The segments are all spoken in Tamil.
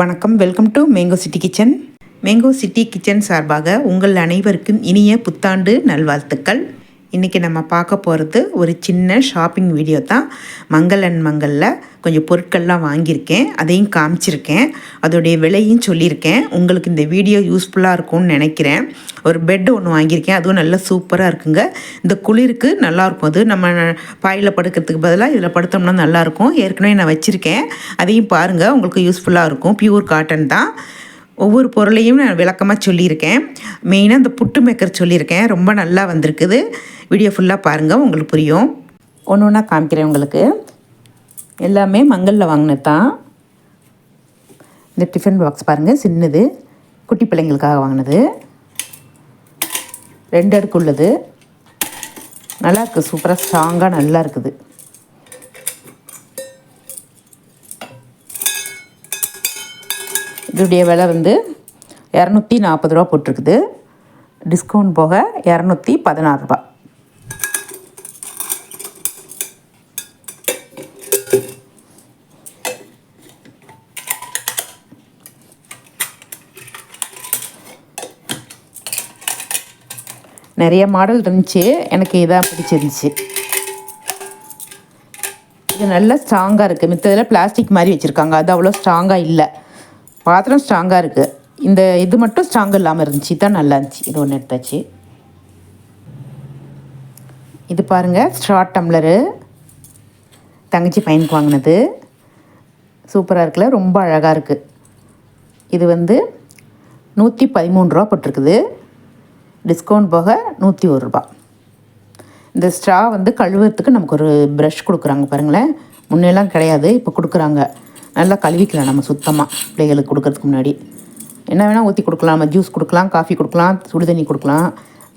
வணக்கம் welcome to mango city kitchen mango city kitchen சார்பாக உங்கள் அனைவருக்கும் இனிய புத்தாண்டு நல்வாழ்த்துக்கள். இன்றைக்கி நம்ம பார்க்க போகிறது ஒரு சின்ன ஷாப்பிங் வீடியோ தான். மங்களன் மங்களில் கொஞ்சம் பொருட்கள்லாம் வாங்கியிருக்கேன். அதையும் காமிச்சிருக்கேன். அதோடைய விலையும் சொல்லியிருக்கேன். உங்களுக்கு இந்த வீடியோ யூஸ்ஃபுல்லாக இருக்கும்னு நினைக்கிறேன். ஒரு பெட் ஒன்று வாங்கியிருக்கேன். அதுவும் நல்லா சூப்பராக இருக்குங்க. இந்த குளிருக்கு நல்லாயிருக்கும் அது நம்ம பாயில் படுக்கிறதுக்கு பதிலாக இதில் படுத்தோம்னா நல்லாயிருக்கும் ஏற்கனவே நான் வச்சுருக்கேன். அதையும் பாருங்கள் உங்களுக்கு யூஸ்ஃபுல்லாக இருக்கும். பியூர் காட்டன் தான். ஒவ்வொரு பொருளையும் நான் விளக்கமாக சொல்லியிருக்கேன். மெயினாக இந்த புட்டு மேக்கர் சொல்லியிருக்கேன். ரொம்ப நல்லா வந்திருக்குது. வீடியோ ஃபுல்லாக பாருங்கள் உங்களுக்கு புரியும். ஒன்று ஒன்றா காமிக்கிறேன் உங்களுக்கு. எல்லாமே மங்களில் வாங்கினது தான் இந்த டிஃபன் பாக்ஸ் பாருங்கள் சின்னது. குட்டி பிள்ளைங்களுக்காக வாங்கினது. ரெண்டு அடுக்கு உள்ளது. நல்லா இருக்குது சூப்பராக ஸ்ட்ராங்காக நல்லா இருக்குது. இதோடைய விலை வந்து இரநூத்தி நாற்பது ரூபா போட்டிருக்குது. டிஸ்கவுண்ட் போக இரநூத்தி பதினாறு ரூபா. நிறைய மாடல் இருந்துச்சு. எனக்கு இதாக பிடிச்சிருந்துச்சு. இது நல்லா ஸ்ட்ராங்காக இருக்குது மித்ததில் பிளாஸ்டிக் மாதிரி வச்சுருக்காங்க. அது அவ்வளோ ஸ்ட்ராங்காக இல்லை. பாத்திரம் ஸ்ட்ராங்காக இருக்குது இந்த இது மட்டும் ஸ்ட்ராங் இல்லாமல் இருந்துச்சு. தான் நல்லா இருந்துச்சு. இது ஒன்று எடுத்தாச்சு. இது பாருங்கள் ஷார்ட் டம்ளரு தங்கச்சி பையனுக்கு வாங்கினது. சூப்பராக இருக்குல்ல? ரொம்ப அழகாக இருக்குது இது வந்து நூற்றி பதிமூணு ரூபா போட்டிருக்குது. டிஸ்கவுண்ட் போக நூற்றி ஒரு ரூபா. இந்த ஸ்ட்ரா வந்து கழுவுறதுக்கு நமக்கு ஒரு ப்ரஷ் கொடுக்குறாங்க பாருங்களேன். முன்னெல்லாம் கிடையாது இப்போ கொடுக்குறாங்க. நல்லா கழுவிக்கலாம் நம்ம சுத்தமாக பிள்ளைகளுக்கு கொடுக்கறதுக்கு முன்னாடி. என்ன வேணால் ஊற்றி கொடுக்கலாம் நம்ம ஜூஸ் கொடுக்கலாம் காஃபி கொடுக்கலாம் சுடு தண்ணி கொடுக்கலாம்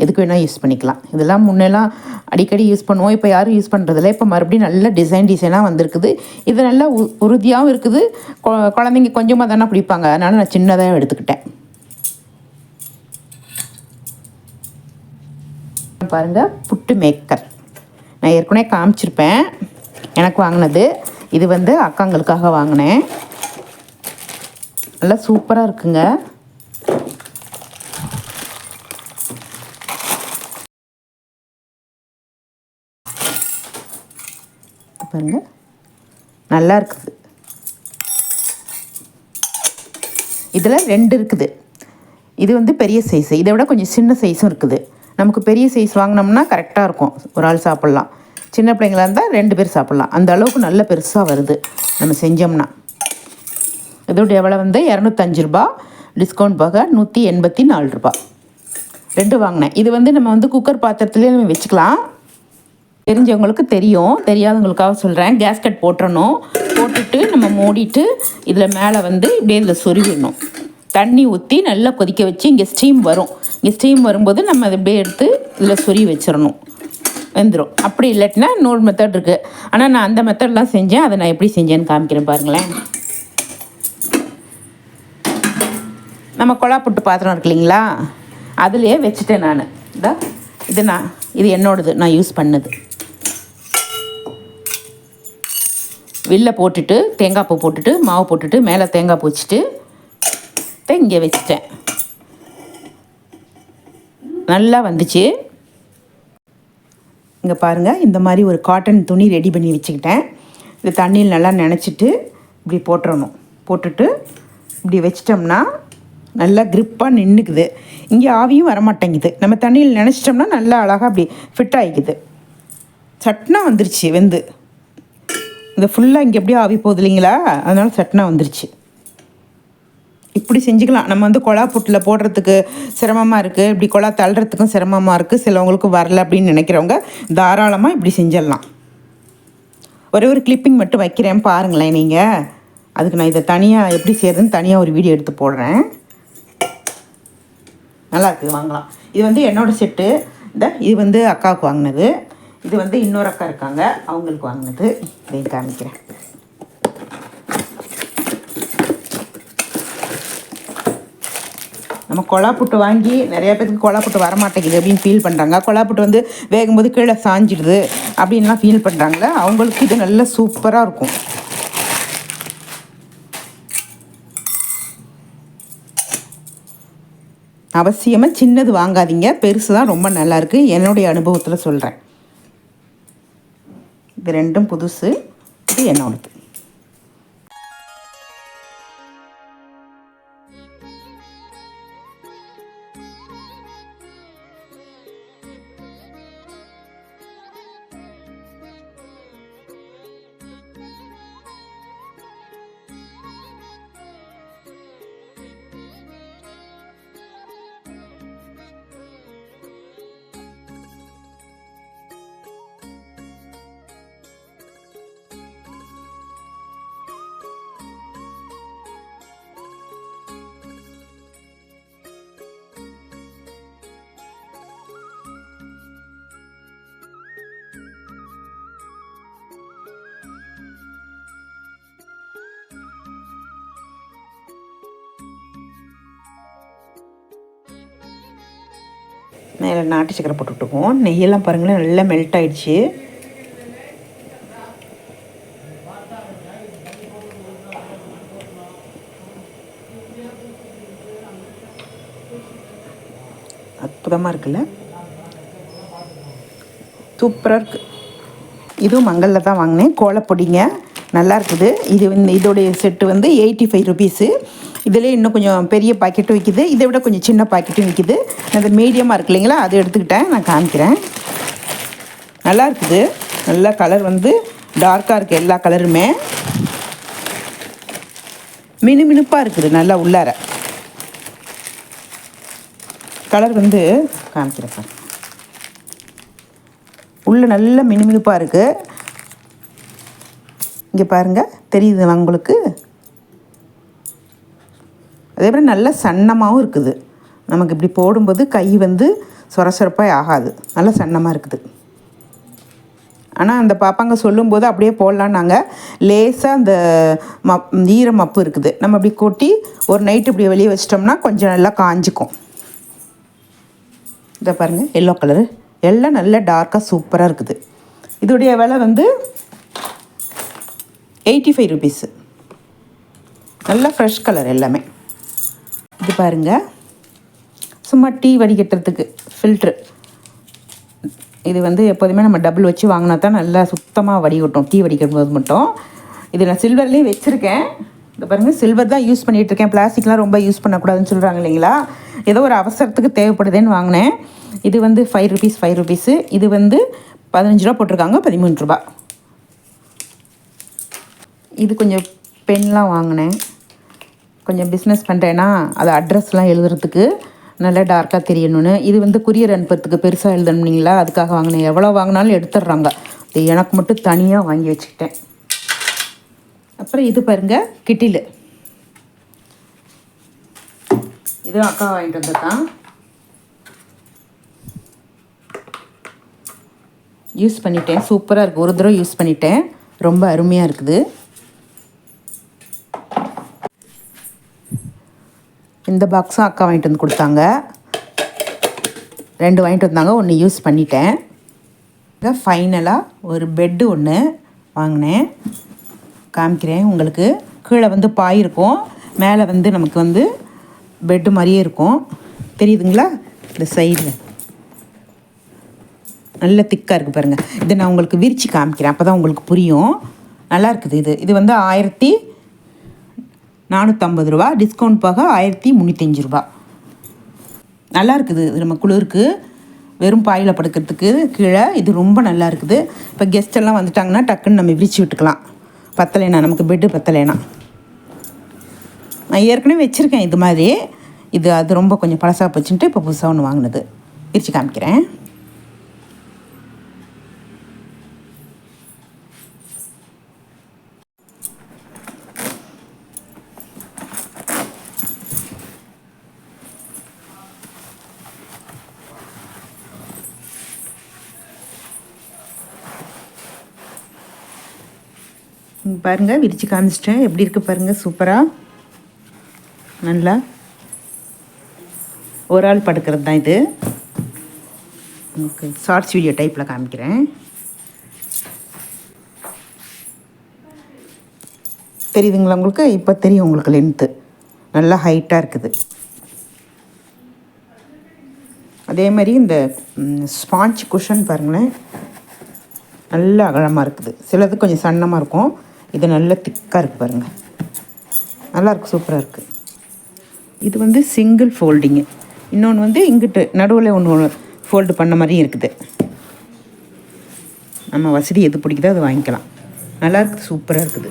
எதுக்கு வேணால் யூஸ் பண்ணிக்கலாம். இதெல்லாம் முன்னெல்லாம் அடிக்கடி யூஸ் பண்ணுவோம். இப்போ யாரும் யூஸ் பண்ணுறதில்ல இப்போ மறுபடியும் நல்ல டிசைன் டிசைனாக வந்திருக்குது. இது நல்லா உ உறுதியாகவும் இருக்குது. குழந்தைங்க கொஞ்சமாக தானே பிடிப்பாங்க. அதனால் நான் சின்னதாக எடுத்துக்கிட்டேன். பாருங்கள் புட்டு மேக்கர் நான் ஏற்கனவே காமிச்சிருப்பேன். எனக்கு வாங்கினது. இது வந்து அக்காங்களுக்காக வாங்கினேன். நல்லா சூப்பராக இருக்குங்க. பாருங்க. நல்லா இருக்குது. இதில் ரெண்டு இருக்குது. இது வந்து பெரிய சைஸு இதை விட கொஞ்சம் சின்ன சைஸும் இருக்குது. நமக்கு பெரிய சைஸ் வாங்கினோம்னா கரெக்டாக இருக்கும். ஒரு ஆள் சாப்பிட்லாம். சின்ன பிள்ளைங்களா இருந்தால் ரெண்டு பேர் சாப்பிட்லாம். அந்த அளவுக்கு நல்ல பெருசாக வருது. நம்ம செஞ்சோம்னா. இதோடைய எவ்வளோ வந்து? இரநூத்தஞ்சு ரூபா. டிஸ்கவுண்ட் போக நூற்றி எண்பத்தி நாலு ரூபா. ரெண்டு வாங்கினேன். இது வந்து நம்ம வந்து குக்கர் பாத்திரத்துலேயே நம்ம வச்சுக்கலாம். தெரிஞ்சவங்களுக்கு தெரியும். தெரியாதவங்களுக்காக சொல்கிறேன் கேஸ்கட் போட்டுறணும். போட்டுட்டு நம்ம மூடிட்டு இதில் மேலே வந்து இப்படியே இதில் சொருவிடணும் தண்ணி ஊற்றி நல்லா கொதிக்க வச்சு இங்கே ஸ்டீம் வரும். இங்கே ஸ்டீம் வரும்போது நம்ம அதை இப்படியே எடுத்து இதில் சொருவி வச்சிடணும். வெந்துடும் அப்படி இல்லாட்டினா நூல் மெத்தட் இருக்குது ஆனால் நான் அந்த மெத்தட்லாம் செஞ்சேன். அதை நான் எப்படி செஞ்சேன்னு காமிக்கிறேன் பாருங்களேன். நம்ம கொலா புட்டு பாத்திரம் இருக்கு இல்லைங்களா? அதுலேயே வச்சுட்டேன் நான். இதா இது நான் இது என்னோடது. நான் யூஸ் பண்ணது. வெளில போட்டுட்டு தேங்காய் பூ போட்டுட்டு மாவு போட்டுட்டு மேலே தேங்காய் பூ வச்சுட்டு இங்கே வச்சுட்டேன். நல்லா வந்துச்சு. இங்கே பாருங்கள் இந்த மாதிரி ஒரு காட்டன் துணி ரெடி பண்ணி வச்சுக்கிட்டேன். இந்த தண்ணியில் நல்லா நினச்சிட்டு இப்படி போட்டுறணும். போட்டுட்டு இப்படி வச்சிட்டோம்னா நல்லா க்ரிப்பாக நின்றுக்குது இங்கே ஆவியும் வரமாட்டேங்குது. நம்ம தண்ணியில் நினச்சிட்டோம்னா நல்லா அழகாக அப்படி ஃபிட் ஆகிக்குது சட்னா வந்துருச்சு வெந்து. இந்த ஃபுல்லாக இங்கே எப்படியும் ஆவி போகுது இல்லைங்களா? அதனால் சட்னா வந்துருச்சு. இப்படி செஞ்சுக்கலாம். நம்ம வந்து கொலா புட்டில் போடுறதுக்கு சிரமமாக இருக்குது இப்படி கொலா தள்ளுறதுக்கும் சிரமமாக இருக்குது சிலவங்களுக்கு வரல அப்படின்னு நினைக்கிறவங்க தாராளமாக இப்படி செஞ்சிடலாம். ஒரே ஒரு கிளிப்பிங் மட்டும் வைக்கிறேன். பாருங்களேன் நீங்கள் அதுக்கு நான் இதை தனியாக எப்படி செய்கிறதுன்னு தனியாக ஒரு வீடியோ எடுத்து போடுறேன். நல்லா இருக்குது வாங்கலாம். இது வந்து என்னோடய செட்டு இந்த இது வந்து அக்காவுக்கு வாங்கினது. இது வந்து இன்னொரு அக்கா இருக்காங்க. அவங்களுக்கு வாங்கினது. இதையும் காமிக்கிறேன். நம்ம கொழாப்புட்டு வாங்கி நிறையா பேருக்கு கொழாப்புட்டு வரமாட்டேங்குது அப்படின்னு ஃபீல் பண்ணுறாங்க கொழாப்புட்டு வந்து வேகும்போது கீழே சாஞ்சிடுது அப்படின்லாம் ஃபீல் பண்ணுறாங்களே அவங்களுக்கு இது நல்ல சூப்பராக இருக்கும். அவசியமாக சின்னது வாங்காதீங்க. பெருசு தான் ரொம்ப நல்லாயிருக்கு என்னுடைய அனுபவத்தில் சொல்கிறேன் இது ரெண்டும் புதுசு இது என்ன ஒன்று நாட்டு சக்கரை போட்டுக்கிட்டுக்குவோம் நெய்யெல்லாம் பாருங்களேன் நல்லா மெல்ட் ஆகிடுச்சு அற்புதமாக இருக்குல்ல? சூப்பராக இருக்குது இதுவும் மங்களில் தான் வாங்கினேன். கோலப்பொடிங்க நல்லா இருக்குது. இது இதோடைய செட்டு வந்து எயிட்டி ஃபைவ் ருபீஸு இதிலே இன்னும் கொஞ்சம் பெரிய பாக்கெட்டும் விற்கிது இதை விட கொஞ்சம் சின்ன பாக்கெட்டும் விற்கிது அது மீடியமாக இருக்கு இல்லைங்களா? அது எடுத்துக்கிட்டேன். நான் காமிக்கிறேன். நல்லா இருக்குது. நல்லா கலர் வந்து டார்க்காக இருக்குது எல்லா கலருமே மினு மினுப்பாக இருக்குது நல்லா உள்ளார. கலர் வந்து காமிக்கிறேன் உள்ளே உள்ள நல்ல மினுமினுப்பாக இருக்குது இங்கே பாருங்கள் தெரியுது உங்களுக்கு? அதே மாதிரி நல்ல சன்னமாகவும் இருக்குது. நமக்கு இப்படி போடும்போது கை வந்து சொர சொரப்பாக ஆகாது. நல்ல சன்னமாக இருக்குது. ஆனால் அந்த பாப்பாங்க சொல்லும்போது அப்படியே போடலான்னாங்க. லேசாக அந்த மப் ஈர மப்பு இருக்குது. நம்ம இப்படி கொட்டி ஒரு நைட்டு இப்படி வெளியே வச்சிட்டோம்னா கொஞ்சம் நல்லா காஞ்சிக்கும். இதை பாருங்கள் எல்லோ கலரு எல்லாம் நல்லா டார்க்காக சூப்பராக இருக்குது. இதோடைய விலை வந்து எயிட்டி ஃபைவ் ருபீஸு நல்லா ஃப்ரெஷ் கலர் எல்லாமே. இது பாருங்கள் சும்மா டீ வடிகட்டுறதுக்கு ஃபில்ட்ரு இது வந்து எப்போதுமே நம்ம டபுள் வச்சு வாங்கினா தான் நல்லா சுத்தமாக வடிகட்டும் டீ வடிக்கும் போது மட்டும். இது நான் சில்வர்லேயே வச்சுருக்கேன். இது பாருங்கள் சில்வர் தான் யூஸ் பண்ணிகிட்டு இருக்கேன் பிளாஸ்டிக்லாம் ரொம்ப யூஸ் பண்ணக்கூடாதுன்னு சொல்கிறாங்க இல்லைங்களா? ஏதோ ஒரு அவசரத்துக்கு தேவைப்படுதுன்னு வாங்கினேன். இது வந்து ஃபைவ் ருபீஸ் ஃபைவ் ருபீஸு இது வந்து பதினஞ்சு ரூபா போட்டிருக்காங்க பதிமூன்று ரூபா. இது கொஞ்சம் பென்லாம் வாங்கினேன். கொஞ்சம் பிஸ்னஸ் பண்ணுறேன்னா அது அட்ரஸ்லாம் எழுதுறதுக்கு நல்லா டார்க்காக தெரியணும்னு. இது வந்து குரியர் அனுப்புறதுக்கு பெருசாக எழுதணுங்களா அதுக்காக வாங்கினேன். எவ்வளோ வாங்கினாலும் எடுத்துடுறாங்க. இது எனக்கு மட்டும் தனியாக வாங்கி வச்சுக்கிட்டேன். அப்புறம் இது பாருங்க கிட்டிலு. இதுவும் அக்கா வாங்கிட்டு வந்ததான் யூஸ் பண்ணிட்டேன். சூப்பராக இருக்குது ஒரு தடவை யூஸ் பண்ணிட்டேன். ரொம்ப அருமையாக இருக்குது. இந்த பாக்ஸும் அக்கா வாங்கிட்டு வந்து கொடுத்தாங்க. ரெண்டு வாங்கிட்டு வந்தாங்க ஒன்று யூஸ் பண்ணிட்டேன். ஃபைனலாக ஒரு பெட்டு ஒன்று வாங்கினேன். காமிக்கிறேன் உங்களுக்கு. கீழே வந்து பாய் இருக்கும் மேலே வந்து நமக்கு வந்து பெட்டு மாதிரியே இருக்கும். தெரியுதுங்களா? இந்த சைடில் நல்ல திக்காக இருக்குது பாருங்கள் இதை நான் உங்களுக்கு விரித்து காமிக்கிறேன் அப்போ தான் உங்களுக்கு புரியும். நல்லா இருக்குது இது. இது வந்து ஆயிரத்தி நானூற்றம்பது ரூபா டிஸ்கவுண்ட் போக ஆயிரத்தி முந்நூற்றஞ்சு ரூபா. நல்லா இருக்குது. இது நம்ம குளிருக்கு வெறும் பாயில் படுக்கிறதுக்கு கீழே இது ரொம்ப நல்லா இருக்குது. இப்போ கெஸ்ட் எல்லாம் வந்துட்டாங்கன்னா டக்குன்னு நம்ம விரிச்சு விட்டுக்கலாம். பத்தலைனா நமக்கு பெட்டு பத்தலைனா. நான் ஏற்கனவே வச்சுருக்கேன் இது மாதிரி. இது அது ரொம்ப கொஞ்சம் பழசாக போச்சுன்ட்டு இப்போ புதுசாக ஒன்று வாங்கினது. விரிச்சு காமிக்கிறேன். பாருங்கள் விரித்து காமிச்சிட்டேன். எப்படி இருக்குது பாருங்கள் சூப்பராக நல்லா. ஒரு ஆள் படுக்கிறது தான் இது. உங்களுக்கு ஷார்ட்ஸ் வீடியோ டைப்பில் காமிக்கிறேன். தெரியுதுங்களா உங்களுக்கு? இப்போ தெரியும் உங்களுக்கு லென்த்து நல்லா ஹைட்டாக இருக்குது. அதே மாதிரி இந்த ஸ்பாஞ்ச் குஷன் பாருங்களேன். நல்ல அகலமாக இருக்குது. சிலது கொஞ்சம் சன்னமாக இருக்கும். இது நல்ல திக்காக இருக்குது பாருங்கள் நல்லாயிருக்கு சூப்பராக இருக்குது இது வந்து சிங்கிள் ஃபோல்டிங்கு இன்னொன்று வந்து இங்கிட்டு நடுவில் ஒன்று ஃபோல்டு பண்ண மாதிரியும் இருக்குது. நம்ம வசதி எது பிடிக்குதோ அது வாங்கிக்கலாம். நல்லாயிருக்கு சூப்பராக இருக்குது.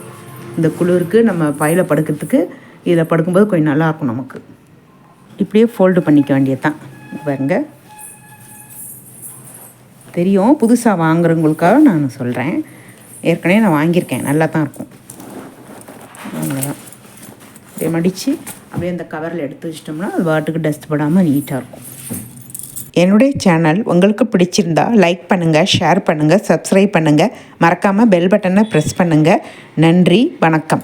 இந்த குளிருக்கு நம்ம பையில் படுக்கிறதுக்கு இதில் படுக்கும்போது கொஞ்சம் நல்லா இருக்கும் நமக்கு. இப்படியே ஃபோல்டு பண்ணிக்க வேண்டியது தான் பாருங்க. தெரியும் புதுசாக வாங்குறவங்களுக்காக நான் சொல்கிறேன் ஏற்கனவே நான் வாங்கியிருக்கேன். நல்லா தான் இருக்கும். அவ்வளோதான் அப்படியே மடித்து அப்படியே அந்த கவரில் எடுத்து வச்சிட்டோம்னா அது வாட்டுக்கு டஸ்ட் படாமல் நீட்டாக இருக்கும். என்னுடைய சேனல் உங்களுக்கு பிடிச்சிருந்தா லைக் பண்ணுங்கள் ஷேர் பண்ணுங்கள் சப்ஸ்கிரைப் பண்ணுங்கள் மறக்காமல் பெல் பட்டனை ப்ரெஸ் பண்ணுங்கள் நன்றி வணக்கம்.